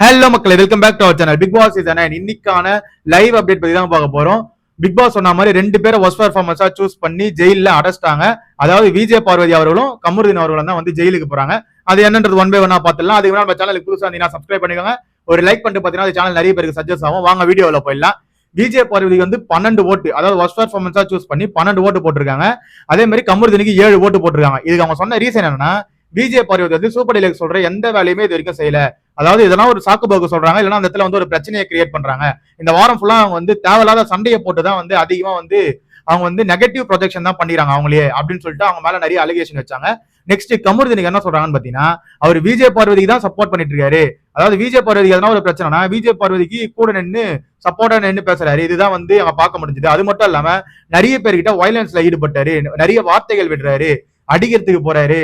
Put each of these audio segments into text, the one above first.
Hello மக்களே welcome back to our channel Bigg Boss season nine இன்னைக்கான live update பத்தி தான் பார்க்க போறோம். பிக் பாஸ் சொன்ன மாதிரி ரெண்டு பேரை ஒஸ்ட் பர்ஃபார்மன்ஸா சூஸ் பண்ணி ஜெயில அடைச்சிட்டாங்க. அதாவது விஜய் பார்வதி அவர்களும் கமருதீன் அவர்களும் தான் வந்து ஜெயிலுக்கு போறாங்க. அது என்னன்றது ஒன் பை ஒன்னா பார்த்துலாம் அதுக்கு நம்ம சேனலுக்கு புதுசா இருந்தீங்கன்னா சப்ஸ்கிரைப் பண்ணிக்கோங்க. ஒரு லைக் பண்ணிட்டு பார்த்தீங்கன்னா அது சேனல் நிறைய பேருக்கு சஜஸ்ட் ஆகும். வாங்க வீடியோவில் போயிடலாம். விஜய் பார்வதிக்கு வந்து பன்னெண்டு ஓட்டு அதாவது ஒஸ்ட் பர்ஃபார்மன்ஸா சூஸ் பண்ணி பன்னெண்டு ஓட்டு போட்டிருக்காங்க. அதே மாதிரி கமருதீனுக்கு ஏழு ஓட்டு போட்டிருக்காங்க. இதுக்கு அவங்க சொன்ன ரீசன் என்னன்னா விஜய் பார்வதி வந்து சூப்பர் டீலக்ஸ் சொல்ற எந்த வேலையுமே இது வரைக்கும் செய்யல. அதாவது இதெல்லாம் ஒரு சாக்கு போக்கு சொல்றாங்க இல்லைன்னா அந்த இடத்துல வந்து ஒரு பிரச்சனையை கிரியேட் பண்றாங்க. இந்த வாரம் ஃபுல்லா அவங்க வந்து தேவையில்லாத சண்டையை போட்டு தான் வந்து அதிகமா வந்து அவங்க வந்து நெகட்டிவ் ப்ரொஜெக்ஷன் தான் பண்ணிடுறாங்க அவங்களே அப்படின்னு சொல்லிட்டு அவங்க மேல நிறைய அலிகேஷன் வச்சாங்க. நெக்ஸ்ட் கமருதீனுக்கு என்ன சொல்றாங்கன்னு பாத்தீங்கன்னா அவர் விஜய் பார்வதிக்கு தான் சப்போர்ட் பண்ணிட்டு இருக்காரு. அதாவது விஜய் பார்வதிக்கு எதனா ஒரு பிரச்சனைனா விஜய் பார்வதிக்கு கூட நின்று சப்போர்ட்டா நின்று பேசுறாரு. இதுதான் வந்து அவங்க பார்க்க முடிஞ்சது. அது மட்டும் இல்லாம நிறைய பேர்கிட்ட வயலன்ஸ்ல ஈடுபட்டாரு. நிறைய வார்த்தைகள் விடுறாரு. அடிக்கிறதுக்கு போறாரு.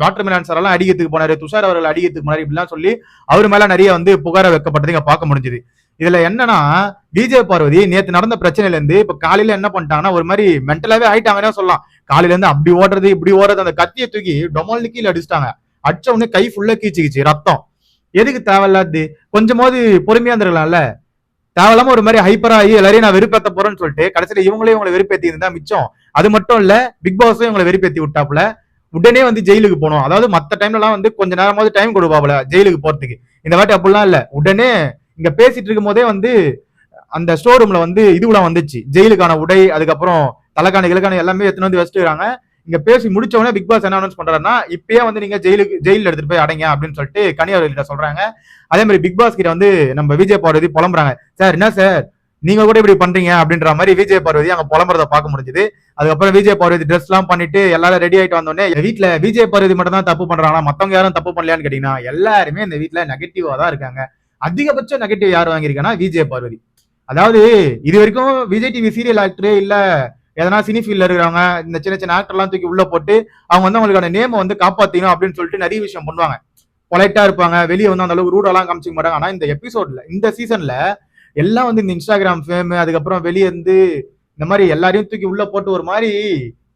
வாட்டர் மிலான் சார் எல்லாம் அடிக்கிறதுக்கு போனாரு. துஷார் அவர்கள் அடிக்கிறதுக்கு போனாரு இப்படிலாம் சொல்லி அவர் மேல நிறைய வந்து புகார வைக்கப்பட்டதை பார்க்க முடிஞ்சது. இதுல என்னன்னா விஜய் பார்வதி நேத்து நடந்த பிரச்சனையில இருந்து இப்ப காலையில என்ன பண்ணிட்டாங்கன்னா ஒரு மாதிரி மென்டலாவே ஆயிட்டாங்கன்னு சொல்லலாம். காலையில இருந்து அப்படி ஓடுறது இப்படி ஓடுறது அந்த கத்தியை தூக்கி டொமால் கீழே அடிச்சிட்டாங்க. அடிச்ச உடனே கை ஃபுல்லா கீச்சுக்கிச்சு ரத்தம். எதுக்கு தேவையில்லாது? கொஞ்சமாவது பொறுமையா இருந்திருக்கலாம்ல. தேவையில்லாம ஒரு மாதிரி ஹைப்பர் ஆகி எல்லாரையும் நான் வெறுப்பேத்த போறேன்னு சொல்லிட்டு கடைசியில இவங்களே இவங்களை வெறுப்பேத்தி இருந்தா மிச்சம். அது மட்டும் இல்ல பிக் பாஸும் இவங்களை வெறிப்பேத்தி விட்டாப்புல. உடனே வந்து ஜெயிலுக்கு போகணும் அதாவது மத்த டைம்ல எல்லாம் வந்து கொஞ்ச நேரமாவது டைம் கொடுப்பாப்புல ஜெயிலுக்கு போறதுக்கு. இந்த வாட்டி அப்படிலாம் இல்ல. உடனே இங்க பேசிட்டு இருக்கும் போதே வந்து அந்த ஸ்டோர் ரூம்ல வந்து இதுவெல்லாம் வந்துச்சு. ஜெயிலுக்கான உடை அதுக்கப்புறம் தலைக்கான இலக்கான எல்லாமே எடுத்துன்னு வந்து வச்சுட்டுறாங்க இங்க பேசி முடிச்ச உடனே பிக் பாஸ் என்ன அனௌன்ஸ் பண்றாருன்னா இப்பயே வந்து நீங்க ஜெயிலுக்கு ஜெயில எடுத்துட்டு போய் அடைங்க அப்படின்னு சொல்லிட்டு கனியாவர்கிட்ட சொல்றாங்க. அதே மாதிரி பிக் பாஸ் கிட்ட வந்து நம்ம விஜய் பார்வதி புலம்புறாங்க. சார் என்ன சார்? நீங்க கூட இப்படி பண்றீங்க? அப்படின்ற மாதிரி விஜய் பார்வதி அங்க புலம்புறத பார்க்க முடிஞ்சது. அதுக்கப்புறம் விஜய் பார்வதி ட்ரெஸ் எல்லாம் பண்ணிட்டு எல்லாரும் ரெடி ஆயிட்டு வந்தோடனே வீட்டுல விஜய் பார்வதி மட்டும் தான் தப்பு பண்றாங்க மத்தவங்க யாரும் தப்பு பண்ணலையான்னு கேட்டீங்கன்னா எல்லாருமே இந்த வீட்டுல நெகட்டிவா தான் இருக்காங்க. அதிகபட்சம் நெகட்டிவ் யார் வாங்கியிருக்கேன்னா விஜய் பார்வதி. அதாவது இது வரைக்கும் விஜய் டிவி சீரியல் ஆக்டரே இல்ல எதனா சினி ஃபீல்ட்ல இருக்கிறவங்க இந்த சின்ன சின்ன ஆக்டர்லாம் தூக்கி உள்ள போட்டு அவங்க வந்து அவங்களுக்கான நேமை வந்து காப்பாத்தணும் அப்படின்னு சொல்லிட்டு நிறைய விஷயம் பண்ணுவாங்க. பொலைட்டா இருப்பாங்க வெளியே வந்து அந்த அளவுக்கு ரூடெல்லாம் காமிச்சிக்க மாட்டாங்க. ஆனா இந்த எபிசோட்ல இந்த சீசன்ல எல்லாம் வந்து இந்த இன்ஸ்டாகிராம் ஃபேம் அதுக்கப்புறம் வெளியே இருந்து இந்த மாதிரி எல்லாரையும் தூக்கி உள்ள போட்டு ஒரு மாதிரி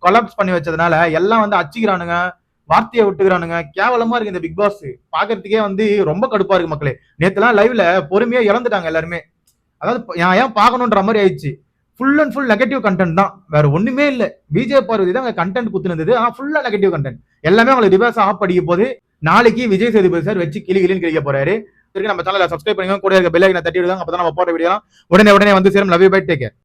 கொலாப்ஸ் பண்ணி வச்சதுனால எல்லாம் வந்து அச்சுக்கிறானுங்க வார்த்தையை விட்டுக்கிறானுங்க. கேவலமா இருக்கு இந்த பிக் பாஸ் பாக்குறதுக்கே வந்து ரொம்ப கடுப்பா இருக்கு மக்களே. நேத்துலாம் லைவ்ல பொறுமையா இழந்துட்டாங்க எல்லாருமே. அதாவது நான் ஏன் பார்க்கணுன்ற மாதிரி ஆயிடுச்சு. Full and full negative content தான். வேற ஒண்ணுமே இல்ல. விஜய் பார்வதி தான் கண்டென்ட் குத்துனது. ஆனா ஃபுல்லா நெகட்டிவ் கண்டென்ட் எல்லாமே அவங்களை ரிவர்ஸ் ஆஃப் படிக்க போது நாளைக்கு விஜய் சேதுபதி சார் வச்சு கிளி கிளின்னு கிளிக்க போறாரு. இருக்கு நம்ம சேனலை சப்ஸ்கிரைப் பண்ணுங்க கூட இருக்க பெல் ஐக்கனை தட்டி விடுங்க அப்பதான் நம்ம போட்ட வீடியோ உடனே உடனே வந்து சேரும். Love you bye take